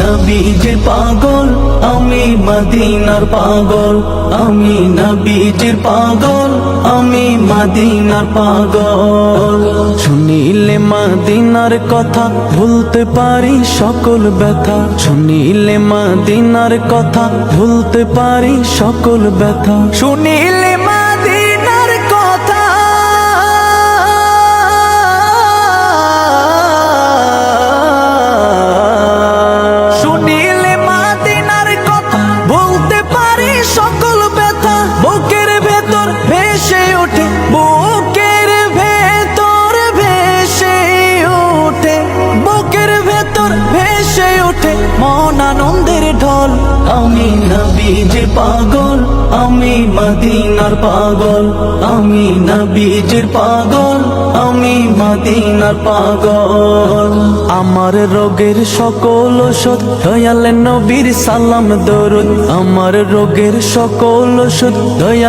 নবীজির পাগল, আমি মদিনার পাগল, আমি নবীজির পাগল, আমি মদিনার পাগল। শুনিলে মদিনার কথা ভুলতে পারি সকল ব্যথা। শুনিলে মদিনার কথা ভুলতে পারি সকল ব্যথা। শুনিলে ওঠে, বুকের ভেতর ভেসে ওঠে, বুকের ভেতর ভেসে ওঠে। মন আনন্দের ঢল, আমি নবীজির পাগল, আমি মদিনার পাগল, আমি নবীজির পাগল, আমি মদিনার পাগল। আমার রোগের সকল ওষুধ, দয়াল নবীর সালাম দরুদ। আমার রোগের সকল ওষুধ, দয়াল